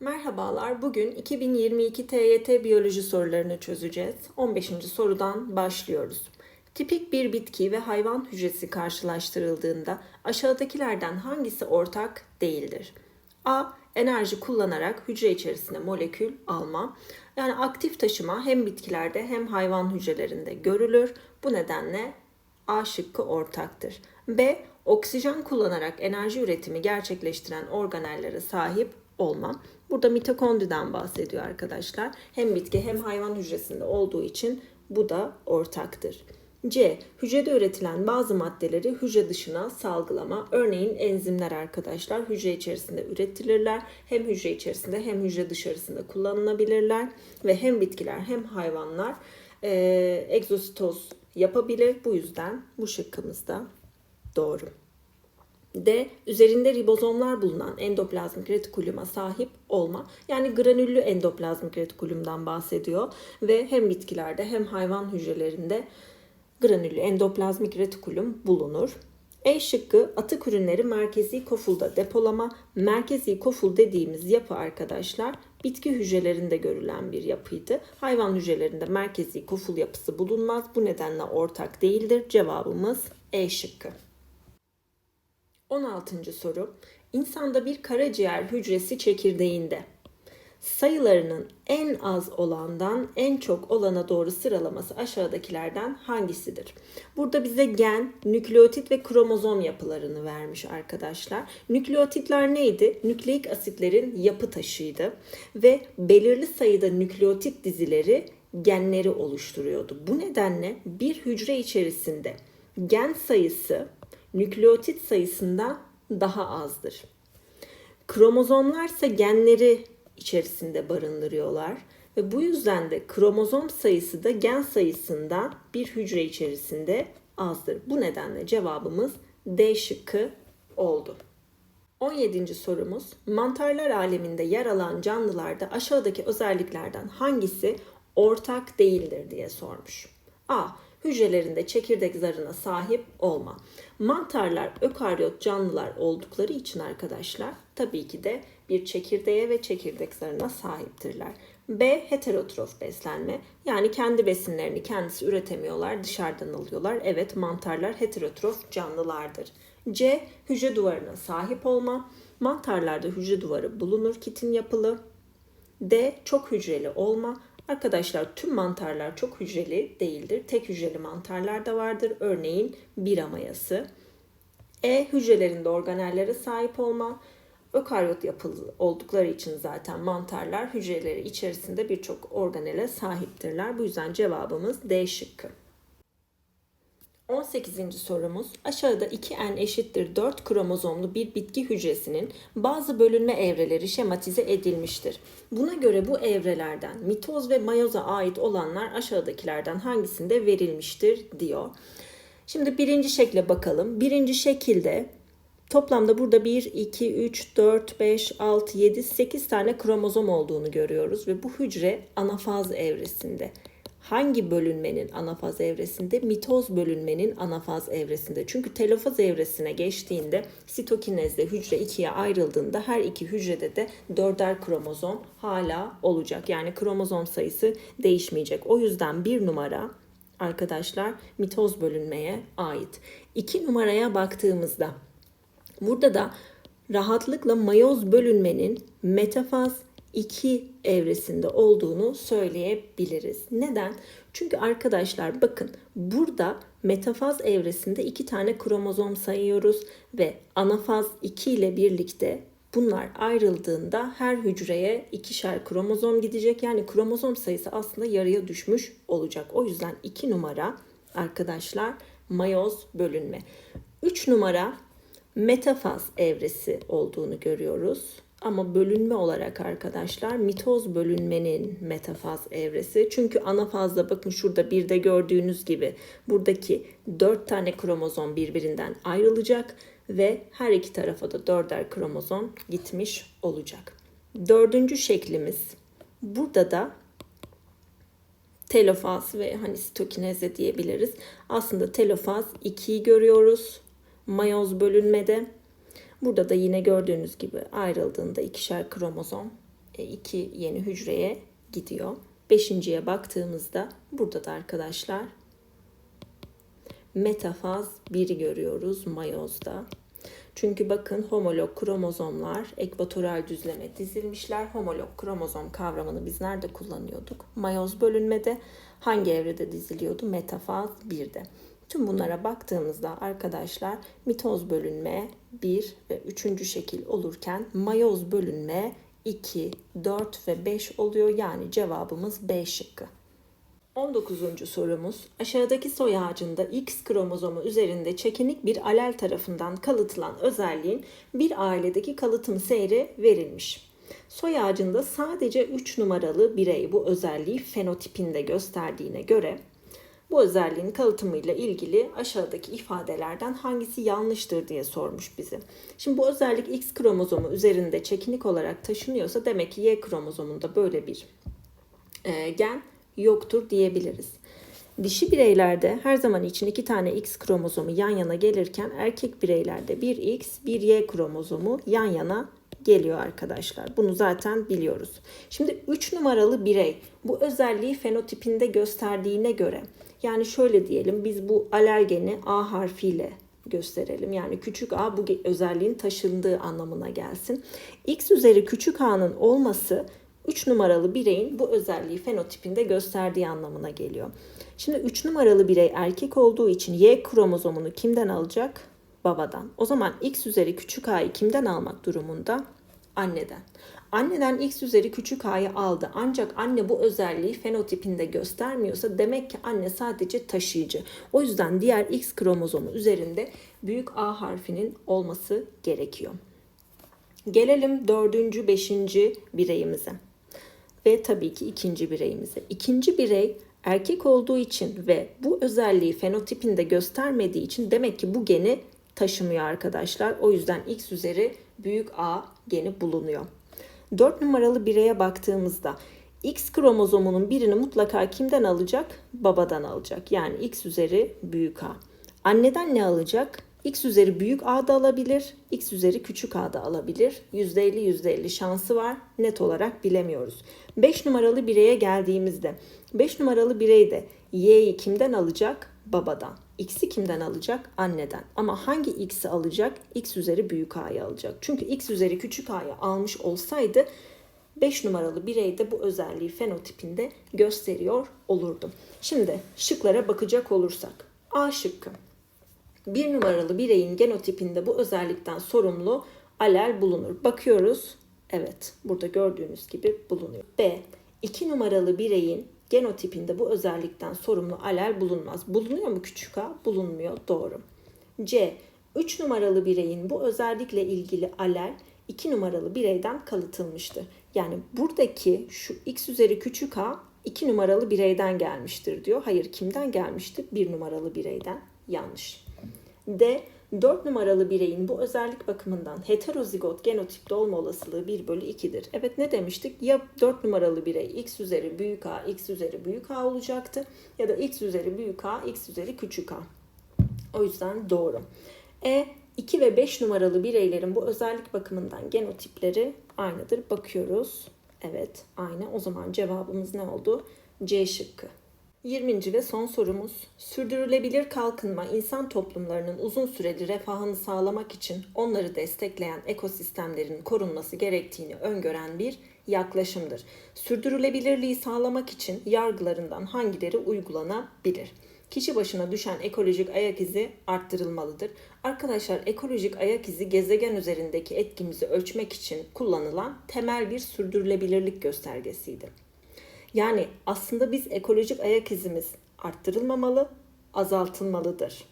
Merhabalar. Bugün 2022 TYT biyoloji sorularını çözeceğiz. 15. sorudan başlıyoruz. Tipik bir bitki ve hayvan hücresi karşılaştırıldığında aşağıdakilerden hangisi ortak değildir? A. Enerji kullanarak hücre içerisinde molekül alma. Yani aktif taşıma hem bitkilerde hem hayvan hücrelerinde görülür. Bu nedenle A şıkkı ortaktır. B. Oksijen kullanarak enerji üretimi gerçekleştiren organellere sahip olma. Burada mitokondriden bahsediyor arkadaşlar. Hem bitki hem hayvan hücresinde olduğu için bu da ortaktır. C. Hücrede üretilen bazı maddeleri hücre dışına salgılama. Örneğin enzimler arkadaşlar hücre içerisinde üretilirler. Hem hücre içerisinde hem hücre dışarısında kullanılabilirler. Ve hem bitkiler hem hayvanlar e, egzositoz yapabilir. Bu yüzden bu şıkkımız da doğru. D. Üzerinde ribozomlar bulunan endoplazmik retikuluma sahip olma. Yani granüllü endoplazmik retikulumdan bahsediyor. Ve hem bitkilerde hem hayvan hücrelerinde granüllü endoplazmik retikulum bulunur. E şıkkı atık ürünleri merkezi kofulda depolama. Merkezi koful dediğimiz yapı arkadaşlar bitki hücrelerinde görülen bir yapıydı. Hayvan hücrelerinde merkezi koful yapısı bulunmaz. Bu nedenle ortak değildir. Cevabımız E şıkkı. 16. soru. İnsanda bir karaciğer hücresi çekirdeğinde sayılarının en az olandan en çok olana doğru sıralaması aşağıdakilerden hangisidir? Burada bize gen, nükleotit ve kromozom yapılarını vermiş arkadaşlar. Nükleotitler neydi? Nükleik asitlerin yapı taşıydı ve belirli sayıda nükleotit dizileri genleri oluşturuyordu. Bu nedenle bir hücre içerisinde gen sayısı nükleotit sayısından daha azdır. Kromozomlarsa genleri içerisinde barındırıyorlar ve bu yüzden de kromozom sayısı da gen sayısından bir hücre içerisinde azdır. Bu nedenle cevabımız D şıkkı oldu. 17. sorumuz mantarlar aleminde yer alan canlılarda aşağıdaki özelliklerden hangisi ortak değildir diye sormuş. A hücrelerinde çekirdek zarına sahip olma. Mantarlar ökaryot canlılar oldukları için arkadaşlar tabii ki de bir çekirdeğe ve çekirdek zarına sahiptirler. B. Heterotrof beslenme. Yani kendi besinlerini kendisi üretemiyorlar, dışarıdan alıyorlar. Evet mantarlar heterotrof canlılardır. C. Hücre duvarına sahip olma. Mantarlarda hücre duvarı bulunur, kitin yapılı. D. Çok hücreli olma. Arkadaşlar tüm mantarlar çok hücreli değildir. Tek hücreli mantarlar da vardır. Örneğin bira mayası. E. Hücrelerinde organellere sahip olma. Ökaryot yapılı oldukları için zaten mantarlar hücreleri içerisinde birçok organele sahiptirler. Bu yüzden cevabımız D şıkkı. 18. sorumuz aşağıda 2n eşittir 4 kromozomlu bir bitki hücresinin bazı bölünme evreleri şematize edilmiştir. Buna göre bu evrelerden mitoz ve mayoza ait olanlar aşağıdakilerden hangisinde verilmiştir diyor. Şimdi birinci şekle bakalım. Birinci şekilde toplamda burada 1, 2, 3, 4, 5, 6, 7, 8 tane kromozom olduğunu görüyoruz ve bu hücre anafaz evresinde hangi bölünmenin anafaz evresinde? Mitoz bölünmenin anafaz evresinde. Çünkü telofaz evresine geçtiğinde sitokinezde hücre ikiye ayrıldığında her iki hücrede de dörder kromozom hala olacak. Yani kromozom sayısı değişmeyecek. O yüzden bir numara arkadaşlar mitoz bölünmeye ait. İki numaraya baktığımızda burada da rahatlıkla mayoz bölünmenin metafaz 2 evresinde olduğunu söyleyebiliriz. Neden? Çünkü arkadaşlar bakın burada metafaz evresinde iki tane kromozom sayıyoruz ve anafaz 2 ile birlikte bunlar ayrıldığında her hücreye ikişer kromozom gidecek. Yani kromozom sayısı aslında yarıya düşmüş olacak. O yüzden 2 numara arkadaşlar mayoz bölünme. 3 numara metafaz evresi olduğunu görüyoruz. Ama bölünme olarak arkadaşlar mitoz bölünmenin metafaz evresi. Çünkü anafazda bakın şurada bir de gördüğünüz gibi buradaki dört tane kromozom birbirinden ayrılacak ve her iki tarafa da dörder kromozom gitmiş olacak. Dördüncü şeklimiz burada da telofaz ve hani sitokineze diyebiliriz. Aslında telofaz 2'yi görüyoruz. Mayoz bölünmede Burada da yine gördüğünüz gibi ayrıldığında ikişer kromozom e, iki yeni hücreye gidiyor. Beşinciye baktığımızda burada da arkadaşlar metafaz 1'i görüyoruz mayozda. Çünkü bakın homolog kromozomlar ekvatoral düzleme dizilmişler. Homolog kromozom kavramını biz nerede kullanıyorduk? Mayoz bölünmede hangi evrede diziliyordu? Metafaz 1'de. Tüm bunlara baktığımızda arkadaşlar mitoz bölünme 1 ve 3. şekil olurken mayoz bölünme 2, 4 ve 5 oluyor. Yani cevabımız B şıkkı. 19. sorumuz aşağıdaki soy ağacında X kromozomu üzerinde çekinik bir alel tarafından kalıtılan özelliğin bir ailedeki kalıtım seyri verilmiş. Soy ağacında sadece 3 numaralı birey bu özelliği fenotipinde gösterdiğine göre bu özelliğin kalıtımıyla ilgili aşağıdaki ifadelerden hangisi yanlıştır diye sormuş bizi. Şimdi bu özellik X kromozomu üzerinde çekinik olarak taşınıyorsa demek ki Y kromozomunda böyle bir e, gen yoktur diyebiliriz. Dişi bireylerde her zaman için iki tane X kromozomu yan yana gelirken erkek bireylerde bir X, bir Y kromozomu yan yana geliyor arkadaşlar. Bunu zaten biliyoruz. Şimdi 3 numaralı birey bu özelliği fenotipinde gösterdiğine göre yani şöyle diyelim biz bu alelgeni A harfiyle gösterelim. Yani küçük a bu özelliğin taşındığı anlamına gelsin. X üzeri küçük a'nın olması 3 numaralı bireyin bu özelliği fenotipinde gösterdiği anlamına geliyor. Şimdi 3 numaralı birey erkek olduğu için Y kromozomunu kimden alacak? Babadan. O zaman X üzeri küçük a'yı kimden almak durumunda? Anneden. Anneden X üzeri küçük a'yı aldı ancak anne bu özelliği fenotipinde göstermiyorsa demek ki anne sadece taşıyıcı. O yüzden diğer X kromozomu üzerinde büyük A harfinin olması gerekiyor. Gelelim dördüncü, beşinci bireyimize ve tabii ki ikinci bireyimize. İkinci birey erkek olduğu için ve bu özelliği fenotipinde göstermediği için demek ki bu geni taşımıyor arkadaşlar. O yüzden X üzeri büyük A geni bulunuyor. 4 numaralı bireye baktığımızda X kromozomunun birini mutlaka kimden alacak? Babadan alacak. Yani X üzeri büyük A. Anneden ne alacak? X üzeri büyük A da alabilir, X üzeri küçük A da alabilir. %50 %50 şansı var. Net olarak bilemiyoruz. 5 numaralı bireye geldiğimizde 5 numaralı birey de Y'yi kimden alacak? Babadan. X'i kimden alacak? Anneden. Ama hangi X'i alacak? X üzeri büyük A'yı alacak. Çünkü X üzeri küçük A'yı almış olsaydı 5 numaralı birey de bu özelliği fenotipinde gösteriyor olurdu. Şimdi şıklara bakacak olursak. A şıkkı. Bir numaralı bireyin genotipinde bu özellikten sorumlu alel bulunur. Bakıyoruz. Evet, burada gördüğünüz gibi bulunuyor. B. 2 numaralı bireyin genotipinde bu özellikten sorumlu alel bulunmaz. Bulunuyor mu küçük a? Bulunmuyor. Doğru. C. 3 numaralı bireyin bu özellikle ilgili alel 2 numaralı bireyden kalıtılmıştır. Yani buradaki şu x üzeri küçük a 2 numaralı bireyden gelmiştir diyor. Hayır kimden gelmiştir? 1 numaralı bireyden. Yanlış. D. 4 numaralı bireyin bu özellik bakımından heterozigot genotipte olma olasılığı 1 bölü 2'dir. Evet ne demiştik? Ya 4 numaralı birey x üzeri büyük a, x üzeri büyük a olacaktı ya da x üzeri büyük a, x üzeri küçük a. O yüzden doğru. E 2 ve 5 numaralı bireylerin bu özellik bakımından genotipleri aynıdır. Bakıyoruz. Evet aynı. O zaman cevabımız ne oldu? C şıkkı. 20. ve son sorumuz. Sürdürülebilir kalkınma insan toplumlarının uzun süreli refahını sağlamak için onları destekleyen ekosistemlerin korunması gerektiğini öngören bir yaklaşımdır. Sürdürülebilirliği sağlamak için yargılarından hangileri uygulanabilir? Kişi başına düşen ekolojik ayak izi arttırılmalıdır. Arkadaşlar ekolojik ayak izi gezegen üzerindeki etkimizi ölçmek için kullanılan temel bir sürdürülebilirlik göstergesiydi. Yani aslında biz ekolojik ayak izimiz arttırılmamalı, azaltılmalıdır.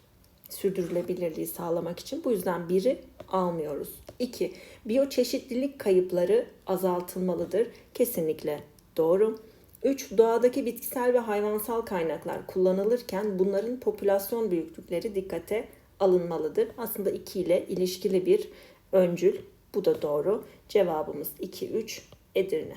Sürdürülebilirliği sağlamak için. Bu yüzden biri almıyoruz. 2. Biyoçeşitlilik kayıpları azaltılmalıdır. Kesinlikle doğru. 3. Doğadaki bitkisel ve hayvansal kaynaklar kullanılırken bunların popülasyon büyüklükleri dikkate alınmalıdır. Aslında 2 ile ilişkili bir öncül. Bu da doğru. Cevabımız 2 3 Edirne.